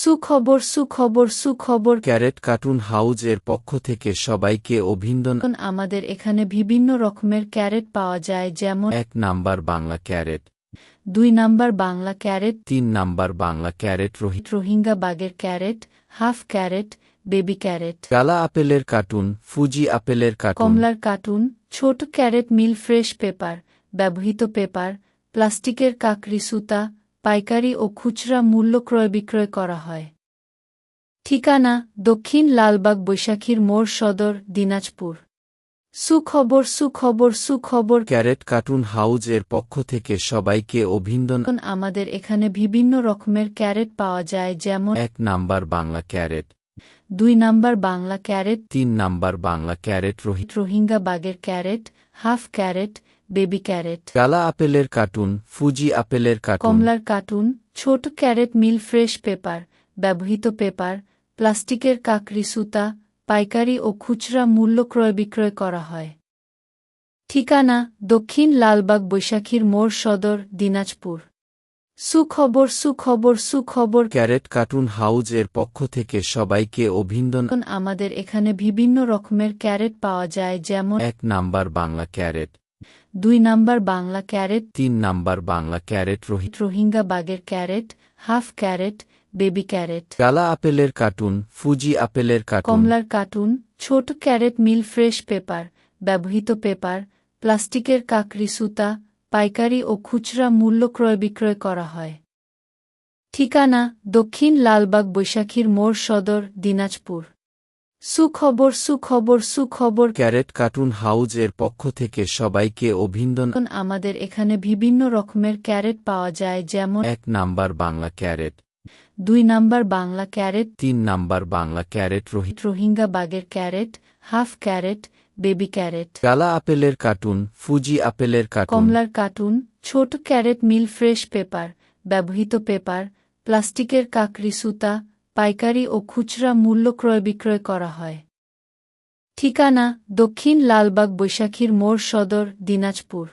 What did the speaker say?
সুখবর সুখবর সুখবর। ক্যারেট কার্টুন হাউজ এর পক্ষ থেকে সবাইকে অভিনন্দন। আমাদের এখানে বিভিন্ন রকমের ক্যারেট পাওয়া যায় যেমন এক নাম্বার বাংলা ক্যারেট। দুই নাম্বার বাংলা ক্যারেট। তিন নাম্বার বাংলা ক্যারেট রোহিত রোহিঙ্গা বাগের crate half crate baby crate. কালা আপেলের কার্টুন ফুজি আপেলের কার্টুন। কমলার কার্টুন ছোট ক্যারেট মিল ফ্রেশ পেপার ব্যবহৃত পেপার প্লাস্টিকের কাকরি সুতা পাইকারি ও খুচরা মূল্য ক্রয় বিক্রয় করা হয়। ঠিকানা দক্ষিণ লালবাগ বৈশাখীর মোড় সদর দিনাজপুর। সুখবর সুখবর সুখবর। ক্যারেট কার্টুন হাউজ এর পক্ষ থেকে সবাইকে অভিনন্দন। আমাদের এখানে বিভিন্ন রকমের ক্যারেট পাওয়া যায় যেমন এক নাম্বার বাংলা ক্যারেট। দুই নাম্বার বাংলা ক্যারেট। তিন নাম্বার বাংলা ক্যারেট রোহিত রোহিঙ্গা বাগের crate half crate baby crate কালা আপেলের কার্টুন ফুজি আপেলের কার্টুন কমলার কার্টুন ছোট ক্যারেট মিল ফ্রেশ পেপার ব্যবহৃত পেপার প্লাস্টিকের কাকরি সুতা পাইকারি ও খুচরা মূল্য ক্রয় বিক্রয় করা হয়। ঠিকানা দক্ষিণ লালবাগ বৈশাখীর মোড় সদর দিনাজপুর। সুখবর সুখবর সুখবর। ক্যারেট কার্টুন হাউজ এর পক্ষ থেকে সবাইকে অভিনন্দন। এখন আমাদের এখানে বিভিন্ন রকমের ক্যারেট পাওয়া যায় যেমন এক নাম্বার বাংলা ক্যারেট দুই নাম্বার বাংলা ক্যারেট তিন নাম্বার বাংলা ক্যারেট রোহিত রোহিঙ্গা বাগের crate half crate baby crate. কালা আপেলের কার্টুন ফুজি আপেলের কার্টুন। কমলার কার্টুন ছোট ক্যারেট মিল ফ্রেশ পেপার ব্যবহৃত পেপার প্লাস্টিকের কাকরি সুতা পাইকারি ও খুচরা মূল্য ক্রয় বিক্রয় করা হয়। ঠিকানা দক্ষিণ লালবাগ বৈশাখীর মোড় সদর দিনাজপুর। সুখবর সুখবর সুখবর। ক্যারেট কার্টুন হাউজ এর পক্ষ থেকে সবাইকে অভিনন্দন। আমাদের এখানে বিভিন্ন রকমের ক্যারেট পাওয়া যায় যেমন এক নাম্বার বাংলা ক্যারেট। দুই নাম্বার বাংলা ক্যারেট। তিন নাম্বার বাংলা ক্যারেট রোহিত রোহিঙ্গা বাগের crate half crate baby crate. কালা আপেলের কার্টুন ফুজি আপেলের কার্টুন। কমলার কার্টুন ছোট ক্যারেট মিল ফ্রেশ পেপার ব্যবহৃত পেপার প্লাস্টিকের কাকরি সুতা পাইকারি ও খুচরা মূল্য ক্রয় বিক্রয় করা হয়। ঠিকানা দক্ষিণ লালবাগ বৈশাখীর মোড় সদর, দিনাজপুর।